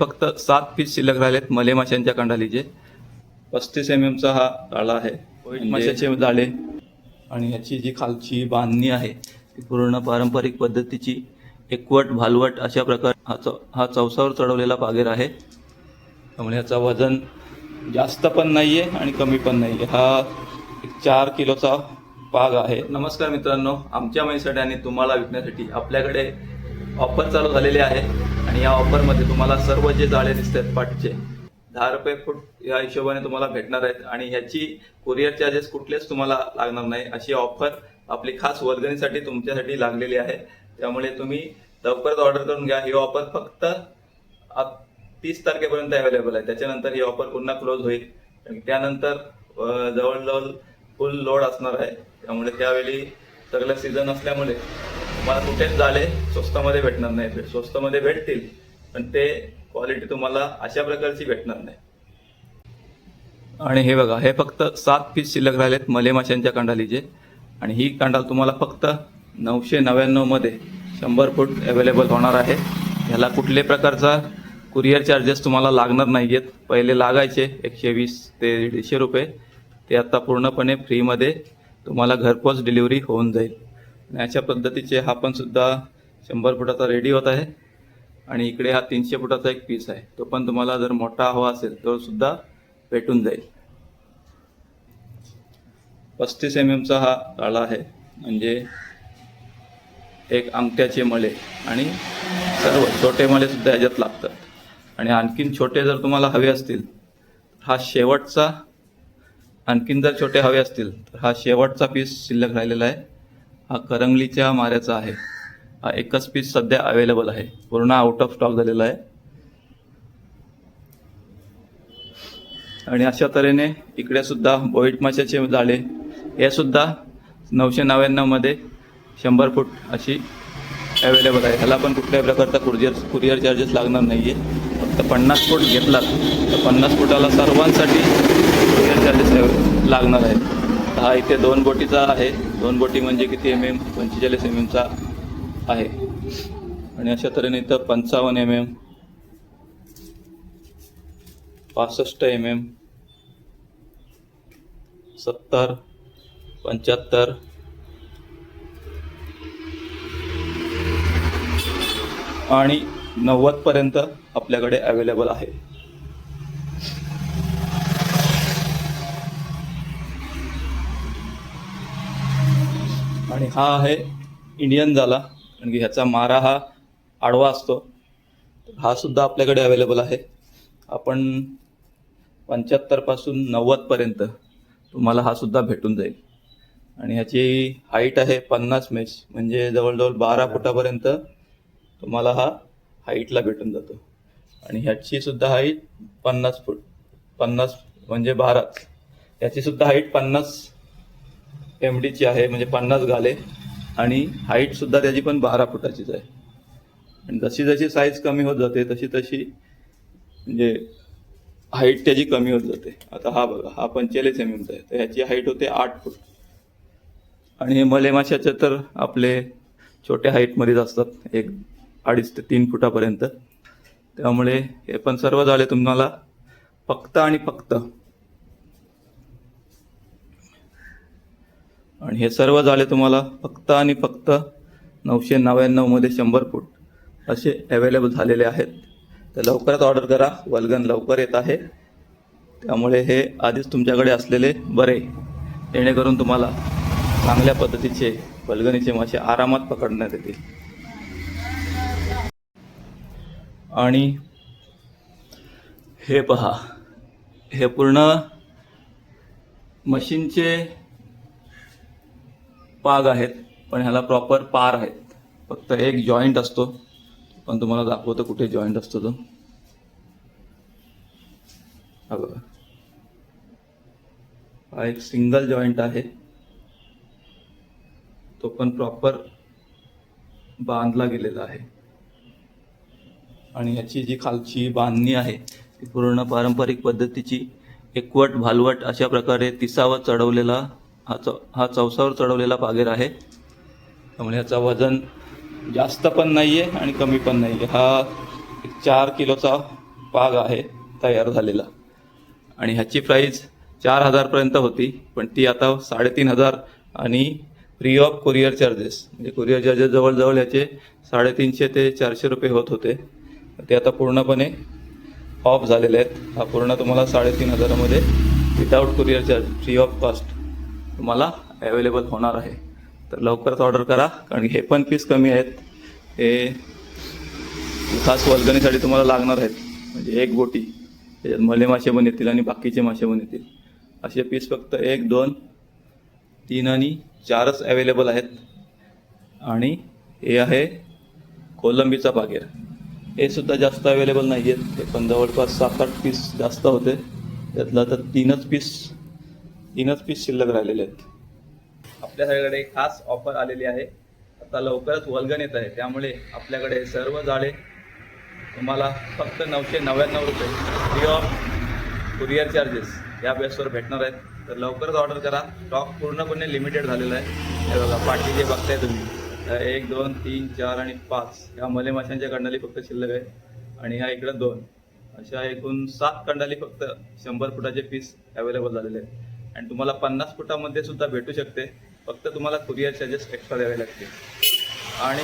फक्त सात पीस शिल्लक राहिलेत मले माशांच्या कंडालीचे. पस्तीस एम एमचा हा जाळा आहे. म्हणजे माशाचे जाळे आणि ह्याची जी खालची बांधणी आहे ती पूर्ण पारंपरिक पद्धतीची एकवट भालवट अशा प्रकार हा चौ हा चौसावर चढवलेला पागेर आहे. त्यामुळे ह्याचा वजन जास्त पण नाही आहे आणि कमी पण नाही आहे हा एक चार किलोचा पाग आहे. नमस्कार मित्रांनो आमच्या म्हैसाठी आणि तुम्हाला विकण्यासाठी आपल्याकडे ऑफर चालू झालेली आहे आणि या ऑफरमध्ये तुम्हाला सर्व जे जाळे दिसतात पाटचे दहा रुपये फूट या हिशोबाने तुम्हाला भेटणार आहेत आणि ह्याची कुरिअर चार्जेस कुठलेच तुम्हाला लागणार नाही. अशी ऑफर आपली खास वर्गणीसाठी तुमच्यासाठी लागलेली आहे. त्यामुळे तुम्ही लवकरच ऑर्डर करून घ्या. ही ऑफर फक्त तीस तारखेपर्यंत अवेलेबल आहे. त्याच्यानंतर ही ऑफर पुन्हा क्लोज होईल. त्यानंतर जवळजवळ फुल लोड असणार आहे. त्यामुळे त्यावेळी सगळं सीझन असल्यामुळे तुम्हाला कुठेच झाले स्वस्तामध्ये भेटणार नाही. भेट स्वस्तामध्ये भेटतील पण ते क्वालिटी तुम्हाला अशा प्रकारची भेटणार नाही. आणि हे बघा हे फक्त सात पीस शिल्लक राहिलेत मले माशांच्या कांडालीचे. आणि ही कांडाल तुम्हाला फक्त नऊशे नव्याण्णवमध्ये शंभर फूट अवेलेबल होणार आहे. ह्याला कुठल्या प्रकारचा कुरिअर चार्जेस तुम्हाला लागणार नाही आहेत पहिले लागायचे एकशे वीस ते दीडशे रुपये. ते आता पूर्णपणे फ्रीमध्ये तुम्हाला घरपोच डिलिव्हरी होऊन जाईल. आणि अशा पद्धतीचे हा पण सुद्धा शंभर फुटाचा रेडी होत आहे. आणि इकडे हा तीनशे फुटाचा एक पीस आहे. तो पण तुम्हाला जर मोठा हवा असेल तो सुद्धा भेटून जाईल. पस्तीस एम एमचा हा ताळा आहे. म्हणजे एक अंगठ्याचे मळे आणि सर्व छोटे मळे सुद्धा ह्याच्यात लागतात. आणि आणखीन छोटे जर तुम्हाला हवे असतील हा शेवटचा आणखीन जर छोटे हवे असतील तर हा शेवटचा पीस शिल्लक राहिलेला आहे. हा करंगलीच्या माऱ्याचा आहे. हा एकच पीस सध्या अवेलेबल आहे. पूर्ण आउट ऑफ स्टॉक झालेला आहे. आणि अशा तऱ्हेने इकडे सुद्धा बोईट माशाचे जाळे हे सुद्धा नऊशे नव्याण्णवमध्ये शंभर फूट अशी अवेलेबल आहे. ह्याला पण कुठल्याही प्रकारचा कुरिअर कुरिअर चार्जेस लागणार नाही आहे फक्त पन्नास फूट घेतलात तर पन्नास फुटाला सर्वांसाठी कुरिअर चार्जेस लागणार आहेत. हा इथे दोन बोटीचा आहे. दोन बोटी म्हणजे किती एम एम पंचेचाळीस एम एमचा आहे. आणि अशा तऱ्हेने इथं पंचावन्न एम एम पासष्ट एम एम सत्तर पंच्याहत्तर आणि नव्वदपर्यंत आपल्याकडे अवेलेबल आहे. आणि हा आहे इंडियन झाला कारण की ह्याचा मारा हा आडवा असतो. हा सुद्धा आपल्याकडे अवेलेबल आहे. आपण पंच्याहत्तरपासून नव्वदपर्यंत तुम्हाला हा सुद्धा भेटून जाईल. आणि ह्याची हाईट आहे पन्नास मेच म्हणजे जवळजवळ बारा फुटापर्यंत तुम्हाला हा हाईटला भेटून जातो. आणि ह्याची सुद्धा हाईट पन्नास फूट पन्नास म्हणजे बाराच. ह्याची सुद्धा हाईट पन्नास एम डीची आहे म्हणजे पन्नास गाले. आणि हाईटसुद्धा त्याची पण बारा फुटाचीच आहे. आणि जशी जशी साईज कमी होत जाते तशी तशी म्हणजे हाईट त्याची कमी होत जाते. आता हा बघा हा पंचेचाळीस एम एमचा आहे. तर ह्याची हाईट होते आठ फूट. आणि हे तर आपले छोट्या हाईटमध्येच असतात. एक अडीच ते तीन फुटापर्यंत. त्यामुळे हे पण सर्व झाले तुम्हाला फक्त आणि फक्त आणि हे सर्व झाले तुम्हाला फक्त आणि फक्त नऊशे नव्याण्णवमध्ये शंभर फूट असे अवेलेबल झालेले आहेत. तर लवकरात ऑर्डर करा. वल्गन लवकर येत आहे. त्यामुळे हे आधीच तुमच्याकडे असलेले बरे. जेणेकरून तुम्हाला चांगल्या पद्धतीचे वल्गनीचे मासे आरामात पकडण्यात येतील. आणि हे पहा. हे पूर्ण मशीनचे पाग आहेत पण ह्याला प्रॉपर पार आहेत. फक्त एक जॉईंट असतो. पण तुम्हाला दाखवतो कुठे जॉईंट असतो तो. हा बघा. हा एक सिंगल जॉईंट आहे. तो पण प्रॉपर बांधला गेलेला आहे. आणि ह्याची जी खालची बांधणी आहे ती पूर्ण पारंपरिक पद्धतीची एकवट भालवट अशा प्रकारे तिसावर चढवलेला हा चौ हा चौसावर चढवलेला पागेर आहे. त्यामुळे ह्याचा वजन जास्त पण नाही आहे आणि कमी पण नाही आहे हा एक चार किलोचा पाग आहे तयार झालेला. आणि ह्याची प्राईज चार हजारपर्यंत होती पण ती आता साडेतीन हजार आणि फ्री ऑफ कुरिअर चार्जेस म्हणजे कुरिअर चार्जेस जवळजवळ याचे साडेतीनशे ते चारशे रुपये होत होते. ते आता पूर्णपणे ऑफ झालेले आहेत. हा पूर्ण तुम्हाला साडेतीन हजारामध्ये without courier charge free of cost तुम्हाला अवेलेबल होणार आहे. तर लवकरच ऑर्डर करा कारण हे पण पीस कमी आहेत. हे खास वर्गणीसाठी तुम्हाला लागणार आहेत. म्हणजे एक बोटी त्याच्यात मले मासे पण येतील आणि बाकीचे मासे पण येतील. असे पीस फक्त एक दोन तीन आणि चारच अवेलेबल आहेत. आणि हे आहे कोलंबीचा बागेर. हे सुद्धा जास्त अवेलेबल नाही आहेत ते पण जवळपास सात आठ पीस जास्त होते. त्यातलं तर तीनच पीस तीनच पीस शिल्लक राहिलेले आहेत. आपल्या सगळ्याकडे खास ऑफर आलेली आहे. आता लवकरच वल्गन येत आहे. त्यामुळे आपल्याकडे सर्व जाळे तुम्हाला फक्त नऊशे नव्याण्णव रुपये फ्री ऑफ कुरिअर चार्जेस या बेसवर भेटणार आहेत. तर लवकरच ऑर्डर करा. स्टॉक पूर्णपणे लिमिटेड झालेला आहे. हे बघा पाठी जे बघताय तुम्ही तर एक दोन तीन चार आणि पाच ह्या मले माशांच्या कंडाली फक्त शिल्लक आहे. आणि ह्या इकडं दोन. अशा एकूण सात कंडाली फक्त शंभर फुटाचे पीस अवेलेबल झालेले आहेत. आणि तुम्हाला पन्नास फुटामध्ये सुद्धा भेटू शकते. फक्त तुम्हाला कुरिअर चार्जेस एक्स्ट्रा द्यावे लागतील. आणि